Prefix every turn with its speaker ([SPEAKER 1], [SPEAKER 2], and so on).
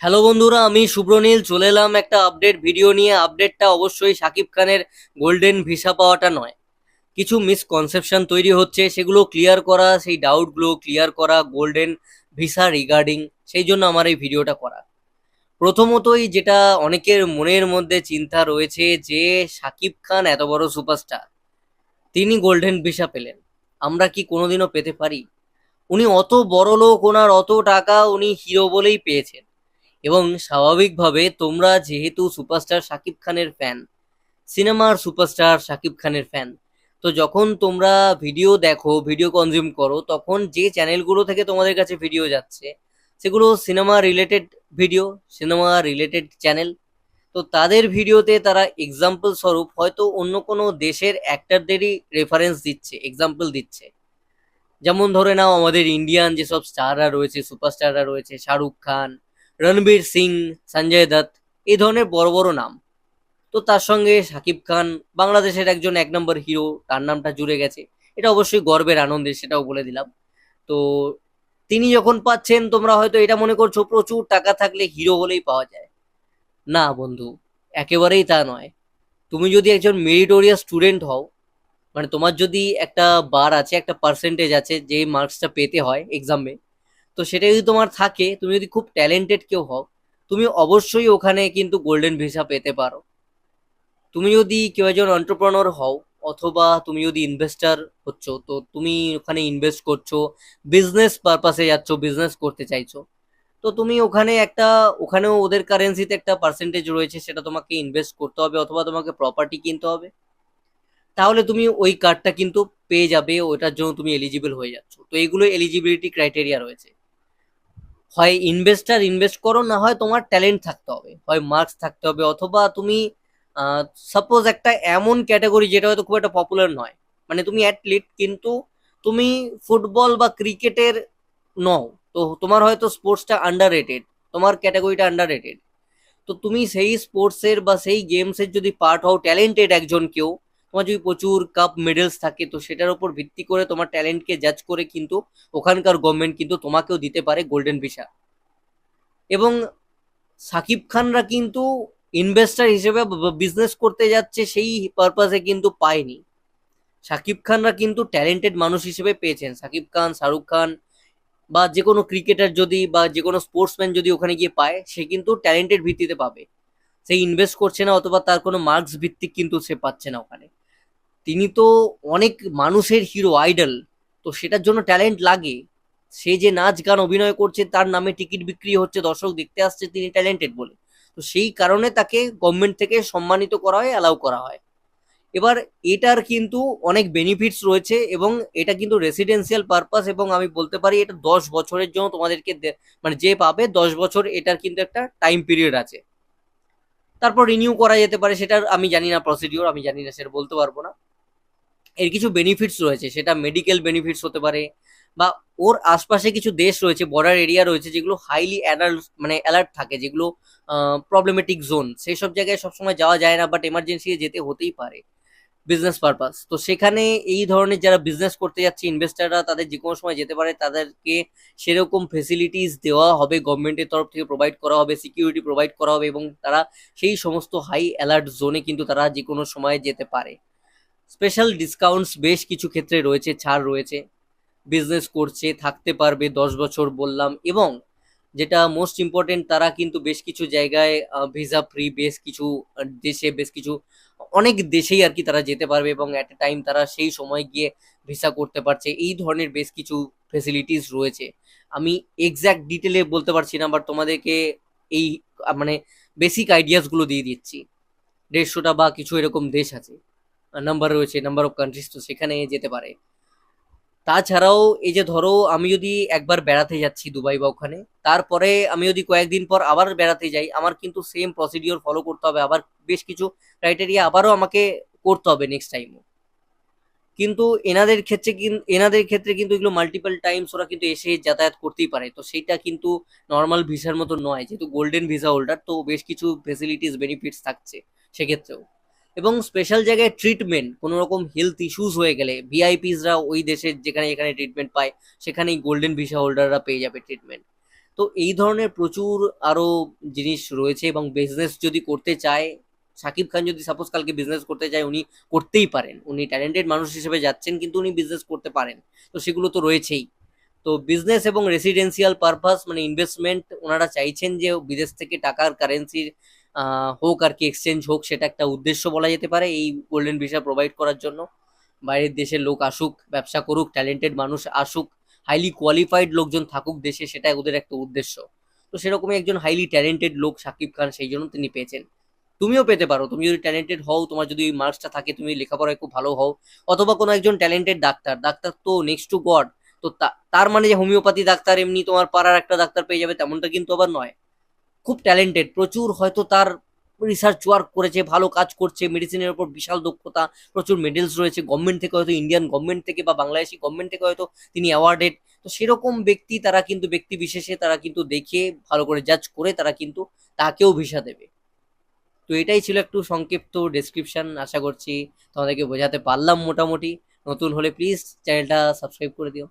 [SPEAKER 1] Hello বন্ধুরা, আমি শুভ্রনীল চলে এলাম একটা আপডেট ভিডিও নিয়ে। আপডেটটা অবশ্যই শাকিব খানের গোল্ডেন ভিসা পাওয়াটা নয়। কিছু মিসকনসেপশন তৈরি হচ্ছে, সেগুলো ক্লিয়ার করা, সেই ডাউটগুলো ক্লিয়ার করা গোল্ডেন ভিসা রিগার্ডিং সেই জন্য আমার এই ভিডিওটা করা। প্রথমতই যেটা অনেকের মনের মধ্যে চিন্তা রয়েছে যে শাকিব খান এত বড় সুপারস্টার তিনি গোল্ডেন ভিসা পেলেন। আমরা কি কোনোদিনও পেতে পারি? উনি অত বড় লোক ওনার অত টাকা উনি হিরো বলেই পেয়েছেন। এবং স্বাভাবিকভাবে তোমরা যেহেতু সুপারস্টার শাকিব খানের ফ্যান, সিনেমার সুপারস্টার শাকিব খানের ফ্যান, তো যখন তোমরা ভিডিও দেখো, ভিডিও কনজিউম করো, তখন যে চ্যানেলগুলো থেকে তোমাদের কাছে ভিডিও যাচ্ছে, সেগুলো cinema related video cinema related channel তো তাদের ভিডিওতে তারা এক্সাম্পল স্বরূপ হয়তো অন্য কোনো দেশের অ্যাক্টারদেরই রেফারেন্স দিচ্ছে এক্সাম্পল দিচ্ছে। যেমন ধরে নাও আমাদের ইন্ডিয়ান যেসব স্টাররা রয়েছে সুপারস্টাররা রয়েছে, শাহরুখ খান রণবীর সিং, সঞ্জয় দত্ত, এই ধরনের বড় বড় নাম। তো তার সঙ্গে শাকিব খান, বাংলাদেশের একজন এক নম্বর হিরো, তার নামটা জুড়ে গেছে। এটা অবশ্যই গর্বের আনন্দের সেটাও বলে দিলাম। তো তিনি যখন পাচ্ছেন, তোমরা হয়তো এটা মনে করছ, প্রচুর টাকা থাকলে হিরো হলেই পাওয়া যায়। না বন্ধু, একেবারেই তা নয়। তুমি যদি একজন মেরিটোরিয়াস স্টুডেন্ট হও মানে তোমার যদি একটা বার আছে, একটা পার্সেন্টেজ আছে, যে মার্কসটা পেতে হয় এক্সামে তো সেটা যদি তোমার থাকে, তুমি যদি খুব ট্যালেন্টেড কেউ হও, তুমি অবশ্যই ওখানে কিন্তু গোল্ডেন ভিসা পেতে পারো। তুমি যদি কেউ একজন অন্টারপ্রনর হও, অথবা তুমি যদি ইনভেস্টার হচ্ছ, তো তুমি ওখানে ইনভেস্ট করছ বিজনেস পারপাসে যাচ্ছ বিজনেস করতে চাইছো, তো তুমি ওখানে একটা, ওখানেও ওদের কারেন্সিতে একটা পার্সেন্টেজ রয়েছে, সেটা তোমাকে ইনভেস্ট করতে হবে, অথবা তোমাকে প্রপার্টি কিনতে হবে। তাহলে তুমি ওই কার্ডটা কিন্তু পেয়ে যাবে, ওটার জন্য তুমি এলিজিবল হয়ে যাচ্ছ। তো এইগুলো এলিজিবিলিটি ক্রাইটেরিয়া রয়েছে। হয় ইনভেস্টার ইনভেস্ট করো, না হয় তোমার ট্যালেন্ট থাকতে হবে। হয় মার্কস থাকতে হবে, অথবা তুমি সাপোজ একটা এমন ক্যাটাগরি যেটা হয়তো খুব একটা পপুলার নয়। মানে তুমি অ্যাথলিট কিন্তু তুমি ফুটবল বা ক্রিকেটের নও। তো তোমার হয়তো স্পোর্টসটা আন্ডার রেটেড তোমার ক্যাটাগরিটা আন্ডার রেটেড তো তুমি সেই স্পোর্টসের বা সেই গেমসের যদি পার্ট হও ট্যালেন্টেড একজন কেউ তোমার যদি প্রচুর কাপ মেডেলস থাকে, তো সেটার উপর ভিত্তি করে তোমার ট্যালেন্টকে জাজ করে কিন্তু ওখানকার গভর্নমেন্ট কিন্তু তোমাকেও দিতে পারে গোল্ডেন ভিসা এবং সাকিব খানরা কিন্তু ইনভেস্টার হিসেবে বিজনেস করতে যাচ্ছে সেই পারপাসে কিন্তু পায়নি। সাকিব খানরা কিন্তু ট্যালেন্টেড মানুষ হিসেবে পেয়েছেন। সাকিব খান, শাহরুখ খান বা যে কোনো ক্রিকেটার যদি বা যে কোনো স্পোর্টসম্যান যদি ওখানে গিয়ে পায়, সে কিন্তু ট্যালেন্টেড ভিত্তিতে পাবে। সে ইনভেস্ট করছে না অথবা তার কোনো মার্কস ভিত্তিক কিন্তু সে পাচ্ছে না ওখানে। তিনি তো অনেক মানুষের হিরো আইডল তো সেটার জন্য ট্যালেন্ট লাগে। সে যে নাচ গান অভিনয় করছে, তার নামে টিকিট বিক্রি হচ্ছে, দর্শক দেখতে আসছে, তিনি ট্যালেন্টেড বলে। তো সেই কারণে তাকে গভর্নমেন্ট থেকে সম্মানিত করা হয় অ্যালাউ করা হয়। এবার এটার কিন্তু অনেক বেনিফিটস রয়েছে এবং এটা কিন্তু রেসিডেন্সিয়াল পারপাস এবং আমি বলতে পারি এটা দশ বছরের জন্য তোমাদেরকে মানে যে পাবে, দশ বছর এটার কিন্তু একটা টাইম পিরিয়ড আছে। তারপর রিনিউ করা যেতে পারে, সেটার আমি জানি না প্রসিডিওর আমি জানি না, সেটা বলতে পারব না। এর কিছু বেনিফিটস রয়েছে, সেটা মেডিকেল বেনিফিটস হতে পারে বা ওর আশপাশে কিছু দেশ রয়েছে বর্ডার এরিয়া রয়েছে, যেগুলো হাইলি অ্যালার্ট মানে অ্যালার্ট থাকে, যেগুলো প্রবলেমেটিক জোন সেই সব জায়গায় সবসময় যাওয়া যায় না বাট এমার্জেন্সি যেতে হতেই পারে বিজনেস পারপাস তো সেখানে এই ধরনের যারা বিজনেস করতে যাচ্ছে ইনভেস্টাররা তাদের যে কোনো সময় যেতে পারে, তাদেরকে সেরকম ফেসিলিটিস দেওয়া হবে গভর্নমেন্টের তরফ থেকে প্রোভাইড করা হবে সিকিউরিটি প্রোভাইড করা হবে, এবং তারা সেই সমস্ত হাই অ্যালার্ট জোনে কিন্তু তারা যে কোনো সময় যেতে পারে। স্পেশাল ডিসকাউন্টস বেশ কিছু ক্ষেত্রে রয়েছে, ছাড় রয়েছে। বিজনেস করছে, থাকতে পারবে, দশ বছর বললাম। এবং যেটা মোস্ট ইম্পর্টেন্ট তারা কিন্তু বেশ কিছু জায়গায় ভিসা ফ্রি বেশ কিছু দেশে বেশ কিছু, অনেক দেশেই আর কি তারা যেতে পারবে এবং অ্যাট এ টাইম তারা সেই সময় গিয়ে ভিসা করতে পারছে। এই ধরনের বেশ কিছু ফেসিলিটিস রয়েছে। আমি এক্স্যাক্ট ডিটেলে বলতে পারছি না বাট তোমাদেরকে এই মানে বেসিক আইডিয়াসগুলো দিয়ে দিচ্ছি। দেড়শোটা বা কিছু এরকম দেশ আছে। নাম্বার রয়েছে নাম্বার অফ কান্ট্রিজ তো সেখানে যেতে পারে। তাছাড়াও এই যে ধরো, আমি যদি একবার বেড়াতে যাচ্ছি দুবাই বা ওখানে, তারপরে আমি যদি কয়েকদিন পর আবার বেড়াতে যাই, আমার কিন্তু সেম প্রসিডিওর ফলো করতে হবে। আবার বেশ কিছু ক্রাইটেরিয়া আবারও আমাকে করতে হবে নেক্সট টাইমও কিন্তু এনাদের ক্ষেত্রে এনাদের ক্ষেত্রে কিন্তু এগুলো মাল্টিপল টাইমস ওরা কিন্তু এসে যাতায়াত করতেই পারে। তো সেইটা কিন্তু নর্মাল ভিসার মতো নয়, যেহেতু গোল্ডেন ভিসা হোল্ডার তো বেশ কিছু ফেসিলিটিস বেনিফিটস থাকছে সেক্ষেত্রেও। এবং স্পেশাল জায়গায় ট্রিটমেন্ট কোনো রকম হেলথ ইস্যুস হয়ে গেলে ভিআইপিসরা ওই দেশের যেখানে যেখানে ট্রিটমেন্ট পায়, সেখানেই গোল্ডেন ভিসা হোল্ডাররা পেয়ে যাবে ট্রিটমেন্ট তো এই ধরনের প্রচুর আরও জিনিস রয়েছে এবং বিজনেস যদি করতে চায় শাকিব খান যদি সাপোজ কালকে বিজনেস করতে চায় উনি করতেই পারেন। উনি ট্যালেন্টেড মানুষ হিসেবে যাচ্ছেন, কিন্তু উনি বিজনেস করতে পারেন। তো সেগুলো তো রয়েছেই। তো বিজনেস এবং রেসিডেন্সিয়াল পারপাস মানে ইনভেস্টমেন্ট ওনারা চাইছেন যে বিদেশ থেকে টাকার কারেন্সির হোক আর কি এক্সচেঞ্জ হোক, সেটা একটা উদ্দেশ্য বলা যেতে পারে এই গোল্ডেন ভিসা প্রোভাইড করার জন্য। বাইরের দেশের লোক আসুক, ব্যবসা করুক ট্যালেন্টেড মানুষ আসুক হাইলি কোয়ালিফাইড লোকজন থাকুক দেশে সেটা ওদের একটা উদ্দেশ্য। তো সেরকমই একজন হাইলি ট্যালেন্টেড লোক সাকিব খান, সেই জন্য তিনি পেয়েছেন। তুমিও পেতে পারো, তুমি যদি ট্যালেন্টেড হও, তোমার যদি মার্কসটা থাকে, তুমি লেখাপড়ায় খুব ভালো হও, অথবা কোনো একজন ট্যালেন্টেড ডাক্তার ডাক্তার তো নেক্সট টু গড তা- তার মানে যে হোমিওপ্যাথি ডাক্তার, এমনি তোমার পাড়ার একটা ডাক্তার পেয়ে যাবে, তেমনটা কিন্তু আবার নয়। খুব ট্যালেন্টেড প্রচুর হয়তো তার রিসার্চ ওয়ার্ক করেছে, ভালো কাজ করছে মেডিসিনের উপর বিশাল দক্ষতা, প্রচুর মেডেলস রয়েছে গভর্নমেন্ট থেকে হয়তো ইন্ডিয়ান গভর্নমেন্ট থেকে বা বাংলাদেশি গভর্নমেন্ট থেকে হয়তো তিনি অ্যাওয়ার্ডেড তো সেরকম ব্যক্তি তারা কিন্তু, ব্যক্তি বিশেষে তারা কিন্তু দেখে, ভালো করে জাজ করে তারা কিন্তু তাকেও ভিসা দেবে। তো এটাই ছিল একটু সংক্ষিপ্ত ডেসক্রিপশন আশা করছি তোমাদেরকে বোঝাতে পারলাম মোটামুটি। নতুন হলে প্লিজ চ্যানেলটা সাবস্ক্রাইব করে দিও।